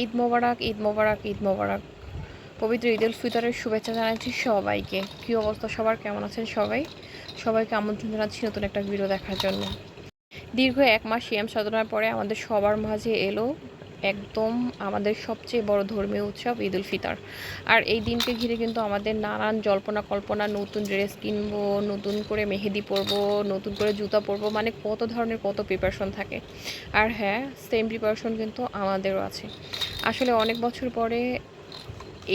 ঈদ মোবারক ঈদ মোবারক ঈদ মোবারক। পবিত্র ঈদ উল ফিতরের শুভেচ্ছা জানাচ্ছি সবাইকে। কী অবস্থা সবার? কেমন আছেন সবাই? সবাইকে আমন্ত্রণ জানাচ্ছি নতুন একটা ভিডিও দেখার জন্য। দীর্ঘ এক মাস সিএম সাধনার পরে আমাদের সবার মাঝে এলো একদম আমাদের সবচেয়ে বড় ধর্মীয় উৎসব ঈদ উল ফিতর। আর এই দিনকে ঘিরে কিন্তু আমাদের নানান জল্পনা কল্পনা, নতুন ড্রেস কিনবো, নতুন করে মেহেদি পরবো, নতুন করে জুতা পরবো মানে কত ধরনের কত প্রিপারেশন থাকে। আর হ্যাঁ সেম প্রিপারেশন কিন্তু আমাদেরও আছে। আসলে অনেক বছর পরে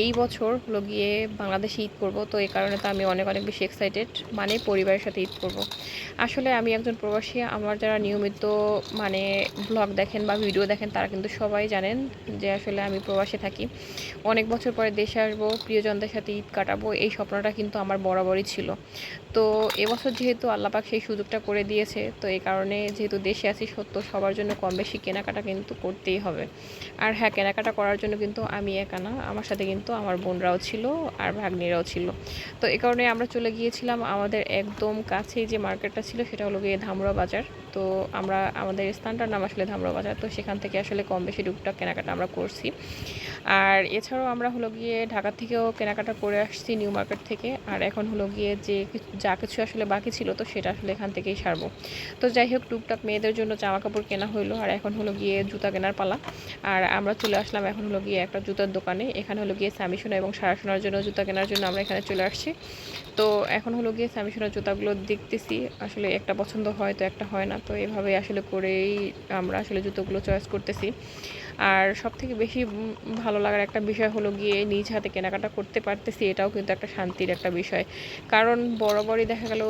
এই বছর হলো গিয়ে বাংলাদেশে ঈদ করব। তো এই কারণে তো আমি অনেক অনেক বেশি এক্সাইটেড মানে পরিবারের সাথে ঈদ করব। আসলে আমি একজন প্রবাসী, আমার যারা নিয়মিত মানে ব্লগ দেখেন বা ভিডিও দেখেন, তারা কিন্তু সবাই জানেন যে আসলে আমি প্রবাসে থাকি। অনেক বছর পরে দেশে আসব, প্রিয়জনদের সাথে ঈদ কাটাবো, এই স্বপ্নটা কিন্তু আমার বরাবরই ছিল। তো এবছর যেহেতু আল্লাপাক সেই সুযোগটা করে দিয়েছে, তো এই কারণে যেহেতু দেশে আছি সত্য সবার জন্য কম বেশি কেনাকাটা কিন্তু করতেই হবে। আর হ্যাঁ কেনাকাটা করার জন্য কিন্তু আমি একা না, আমার সাথে কিন্তু আমার বোনরাও ছিল আর ভাগ্নিরাও ছিল। তো এ কারণে আমরা চলে গিয়েছিলাম আমাদের একদম কাছেই যে মার্কেটটা ছিল সেটা হলো গিয়ে ধামরা বাজার। তো আমরা, আমাদের স্থানটার নাম আসলে ধামরা বাজার তো সেখান থেকে আসলে কম বেশি টুকটাক কেনাকাটা আমরা করছি। আর এছাড়াও আমরা হলো গিয়ে ঢাকা থেকেও কেনাকাটা করে আসছি নিউ মার্কেট থেকে। আর এখন হলো গিয়ে যে যা কিছু আসলে বাকি ছিল, তো সেটা আসলে এখান থেকেই সারবো। তো যাই হোক, টুকটাক মেয়েদের জন্য জামা কাপড় কেনা হলো আর এখন হলো গিয়ে জুতা কেনার পালা। আর আমরা চলে আসলাম এখন হলো গিয়ে একটা জুতার দোকানে। এখানে হলো গিয়ে স্যামিসোনা এবং সারাশোনার জন্য জুতা কেনার জন্য আমরা এখানে চলে আসছি। তো এখন হলো গিয়ে স্যামিসোনার জুতাগুলো দেখতেছি। আসলে একটা পছন্দ হয়, তো একটা হয় না। তো এভাবে আসলে করেই আমরা আসলে জুতোগুলো চয়েস করতেছি। আর সব থেকে বেশি ভালো লাগার একটা বিষয় হলো গিয়ে নিজ হাতে কেনাকাটা করতে পারতেছি, এটাও কিন্তু একটা শান্তির একটা বিষয়। কারণ বরাবরই দেখা গেল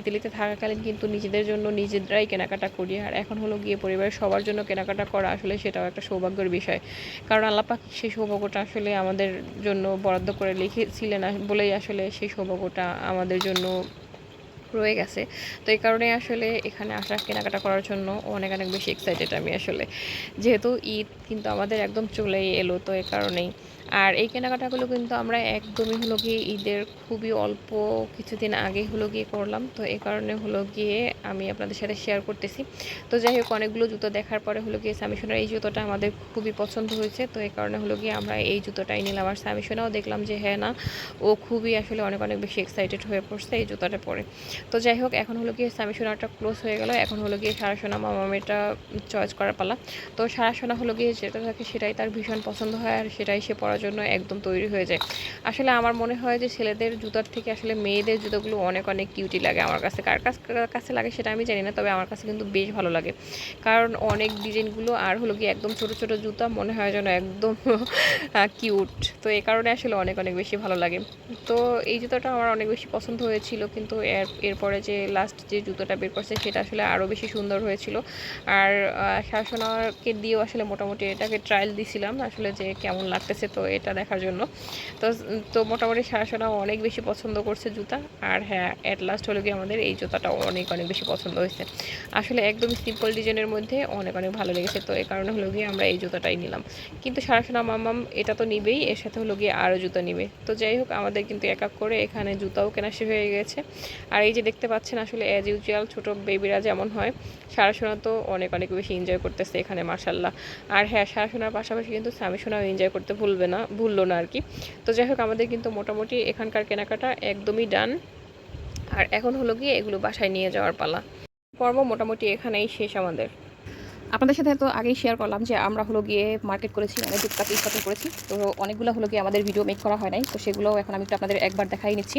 ইতালিতে থাকাকালীন কিন্তু নিজেদের জন্য নিজেরাই কেনাকাটা করি। আর এখন হলো গিয়ে পরিবারের সবার জন্য কেনাকাটা করা আসলে সেটাও একটা সৌভাগ্যের বিষয়। কারণ আল্লাপাক সেই সৌভাগ্যটা আসলে আমাদের জন্য বরাদ্দ করে লিখেছিলেন বলেই আসলে সেই সৌভাগ্যটা আমাদের জন্য রয়ে গেছে। তো এই কারণে আসলে এখানে আসা কেনাকাটা করার জন্য অনেক অনেক বেশি এক্সাইটেড আমি আসলে। যেহেতু ঈদ কিন্তু আমাদের একদম চলেই এলো, তো এই কারণেই আর এই কেনাকাটাগুলো কিন্তু আমরা একদমই হলো গিয়ে ঈদের খুবই অল্প কিছুদিন আগে হলো গিয়ে করলাম। তো এই কারণে হলো গিয়ে আমি আপনাদের সাথে শেয়ার করতেছি। তো যাই হোক, অনেকগুলো জুতো দেখার পরে হলো গিয়ে স্যামিশনের এই জুতোটা আমাদের খুবই পছন্দ হয়েছে। তো এই কারণে হলো গিয়ে আমরা এই জুতোটাই নিলাম। আর স্যামিশনাও দেখলাম যে হ্যাঁ না, ও খুবই আসলে অনেক অনেক বেশি এক্সাইটেড হয়ে পড়ছে এই জুতোটা পরে। তো যাই হোক, এখন হলো গিয়ে স্যামিশনাটা ক্লোজ হয়ে গেল। এখন হলো গিয়ে সারাসোনা মামামেটা চয়েস করার পালা। তো সারাসোনা হলো গিয়ে যেটা থাকে সেটাই তার ভীষণ পছন্দ হয় আর সেটাই সে পরার জন্য একদম তৈরি হয়ে যায়। আসলে আমার মনে হয় যে ছেলেদের জুতার থেকে আসলে মেয়েদের জুতোগুলো অনেক অনেক কিউটি লাগে আমার কাছে। কার কাছ কাছে লাগে সেটা আমি জানি না, তবে আমার কাছে কিন্তু বেশ ভালো লাগে। কারণ অনেক ডিজাইনগুলো আর হলো গিয়ে একদম ছোট ছোট জুতা মনে হয় যেন একদম কিউট। তো এ কারণে আসলে অনেক অনেক বেশি ভালো লাগে। তো এই জুতোটা আমার অনেক বেশি পছন্দ হয়েছিল, কিন্তু এর, এরপরে যে লাস্ট যে জুতোটা বের করছে সেটা আসলে আরও বেশি সুন্দর হয়েছিল। আর শাসনাকে দিয়েও আসলে মোটামুটি এটাকে ট্রায়াল দিছিলাম, আসলে যে কেমন লাগতেছে তো এটা দেখার জন্য। তো তো মোটামুটি শাসনাও অনেক বেশি পছন্দ করছে জুতা। আর হ্যাঁ অ্যাট লাস্ট হলো গিয়ে আমাদের এই জুতাটাও অনেক অনেক বেশি পছন্দ হয়েছে। আসলে একদম সিম্পল ডিজাইনের মধ্যে অনেক অনেক ভালো লেগেছে। তো এই কারণে হলো গিয়ে আমরা এই জুতাটাই নিলাম। কিন্তু সারাসোনা মামাম এটা তো নিবেই, এর সাথে হলো গিয়ে আরও জুতো নিবে। তো যাই হোক, আমাদের কিন্তু এক এক করে এখানে জুতাও কেনা হয়ে গেছে। আর এই যে দেখতে পাচ্ছেন আসলে অ্যাজ ইউজুয়াল ছোটো বেবিরা যেমন হয়, সারাসোনা তো অনেক অনেক বেশি এনজয় করতেছে এখানে মার্শাল্লাহ আর হ্যাঁ সারাসোনার পাশাপাশি কিন্তু স্বামীসোনাও এনজয় করতে ভুলবে না। ভুললো না আর কি। তো যাই হোক, আমাদের কিন্তু মোটামুটি এখানকার কেনাকাটা একদমই ডান। আর এখন হলো গিয়ে এগুলো বাসায় নিয়ে যাওয়ার পালা। পর্ব মোটামুটি এখানেই শেষ আমাদের। আপনাদের সাথে তো আগেই শেয়ার করলাম যে আমরা হলো গিয়ে মার্কেট করেছি অনেক টুকটাক শপিং করেছি। তো অনেকগুলো হলো গিয়ে আমাদের ভিডিও মেক করা হয় নাই, তো সেগুলো এখন আমি একটু আপনাদের একবার দেখাই নিচ্ছি।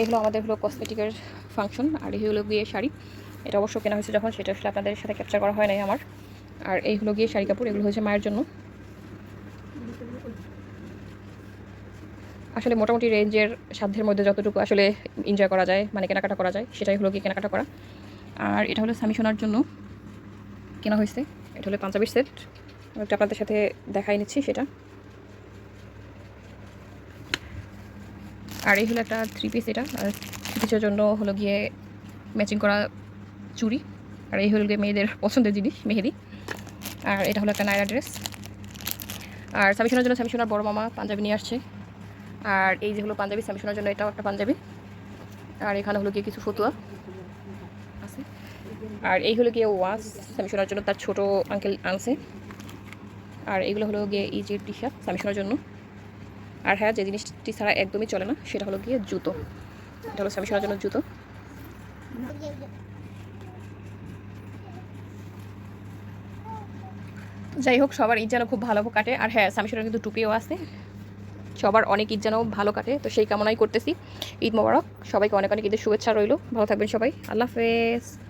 এগুলো আমাদের হলো কসমেটিকের ফাংশন আর এই হলো গিয়ে শাড়ি। এটা অবশ্য কেনা হয়েছে যখন, সেটা আসলে আপনাদের সাথে ক্যাপচার করা হয় নাই আমার। আর এই হলো গিয়ে শাড়ি কাপড়, এগুলো হচ্ছে মায়ের জন্য। আসলে মোটামুটি রেঞ্জের সাধ্যের মধ্যে যতটুকু আসলে এনজয় করা যায় মানে কেনাকাটা করা যায়, সেটাই হলো গিয়ে কেনাকাটা করা। আর এটা হলো স্বামী সোনার জন্য কেনা হয়েছে। এটা হলো পাঞ্জাবির সেট একটু আপনাদের সাথে দেখাই নিচ্ছি সেটা। আর এই হলো একটা থ্রি পিস এটা। আর থ্রি পিসের জন্য হলো গিয়ে ম্যাচিং করা চুড়ি। আর এই হলো গিয়ে মেয়েদের পছন্দের জিনিস, মেহেদি। আর এটা হলো একটা নায়রা ড্রেস আর স্বামী জন্য স্বামী সোনার বড় মামা পাঞ্জাবি নিয়ে আসছে। আর এই যে হলো পাঞ্জাবি স্বামী সোনার জন্য এটাও একটা পাঞ্জাবি। আর এখানে হলো গিয়ে কিছু ফতুয়া আছে। আর এই হলো গিয়ে ওয়াশ স্বামী সোনার জন্য তার ছোট আঙ্কেল আনছে। আর এগুলো হলো গিয়ে এই যে টি শার্ট সামিশনের জন্য। আর হ্যাঁ যে জিনিসটি ছাড়া একদমই চলে না, সেটা হলো গিয়ে জুতো। এটা হলো সামিশনের জন্য জুতো। যাই হোক, সবার ঈদ যেন খুব ভালো কাটে। আর হ্যাঁ সামিশনের কিন্তু টুপিও আছে। সবার অনেক ঈদ যেন ভালো কাটে। তো সেই কামনাই করতেছি। ঈদ মোবারক। সবাইকে অনেক অনেক ঈদের শুভেচ্ছা রইল। ভালো থাকবেন সবাই। আল্লাহ হাফেজ।